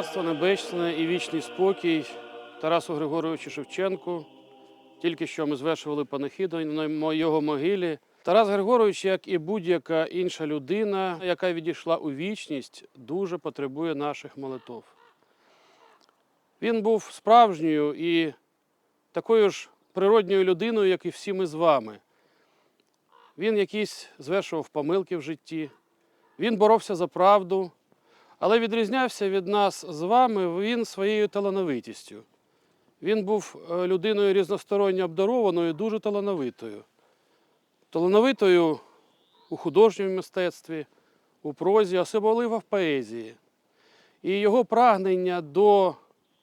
Царство Небесне і вічний спокій Тарасу Григоровичу Шевченку. Тільки що ми звершували панихиду на його могилі. Тарас Григорович, як і будь-яка інша людина, яка відійшла у вічність, дуже потребує наших молитов. Він був справжньою і такою ж природньою людиною, як і всі ми з вами. Він якісь звершував помилки в житті, він боровся за правду, але відрізнявся від нас з вами він своєю талановитістю. Він був е, людиною різносторонньо обдарованою, дуже талановитою. Талановитою у художньому мистецтві, у прозі, особливо в поезії. І його прагнення до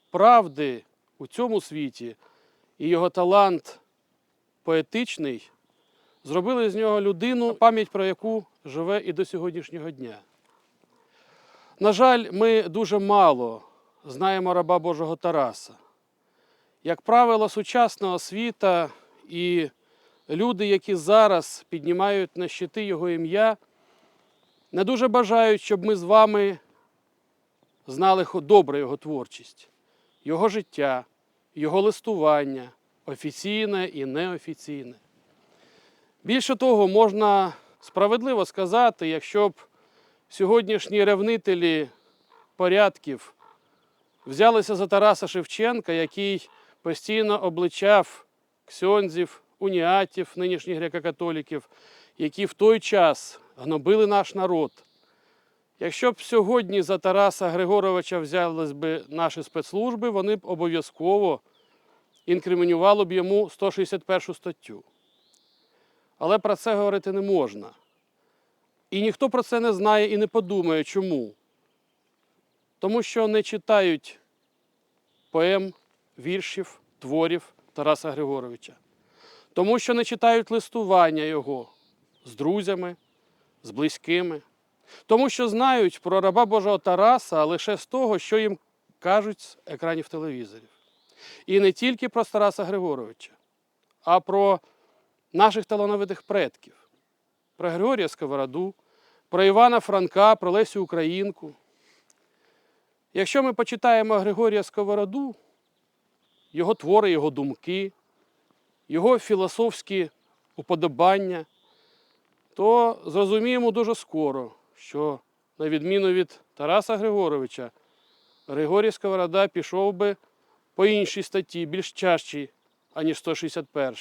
правди у цьому світі і його талант поетичний зробили з нього людину, пам'ять про яку живе і до сьогоднішнього дня. На жаль, ми дуже мало знаємо раба Божого Тараса. Як правило, сучасна освіта і люди, які зараз піднімають на щити його ім'я, не дуже бажають, щоб ми з вами знали добре його творчість, його життя, його листування, офіційне і неофіційне. Більше того, можна справедливо сказати, якщо б сьогоднішні ревнителі порядків взялися за Тараса Шевченка, який постійно обличав ксьонзів, уніатів, нинішніх греко-католіків, які в той час гнобили наш народ. Якщо б сьогодні за Тараса Григоровича взялись би наші спецслужби, вони б обов'язково інкримінували б йому 161 статтю. Але про це говорити не можна. І ніхто про це не знає і не подумає, чому. Тому що не читають поем, віршів, творів Тараса Григоровича. Тому що не читають листування його з друзями, з близькими. Тому що знають про раба Божого Тараса лише з того, що їм кажуть з екранів телевізорів. І не тільки про Тараса Григоровича, а про наших талановитих предків, про Григорія Сковороду, про Івана Франка, про Лесю Українку. Якщо ми почитаємо Григорія Сковороду, його твори, його думки, його філософські уподобання, то зрозуміємо дуже скоро, що на відміну від Тараса Григоровича, Григорій Сковорода пішов би по іншій статті, більш чащій, аніж 161.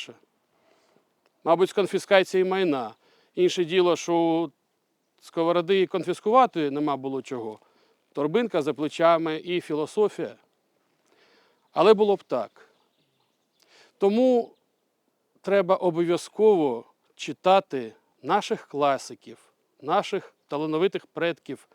Мабуть, з конфіскації майна. Інше діло, що сковороди конфіскувати нема було чого. Торбинка за плечами і філософія. Але було б так. Тому треба обов'язково читати наших класиків, наших талановитих предків,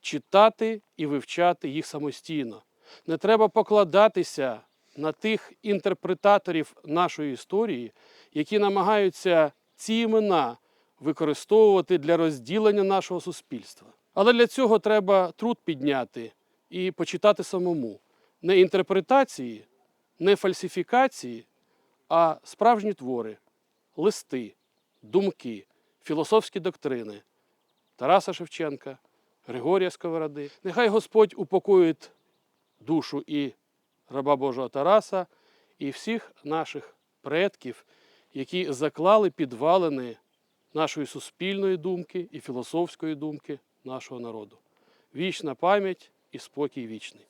читати і вивчати їх самостійно. Не треба покладатися на тих інтерпретаторів нашої історії, які намагаються ці імена використовувати для розділення нашого суспільства. Але для цього треба труд підняти і почитати самому. Не інтерпретації, не фальсифікації, а справжні твори, листи, думки, філософські доктрини Тараса Шевченка, Григорія Сковороди. Нехай Господь упокоїть душу і раба Божого Тараса, і всіх наших предків, які заклали підвалини нашої суспільної думки і філософської думки нашого народу. Вічна пам'ять і спокій вічний.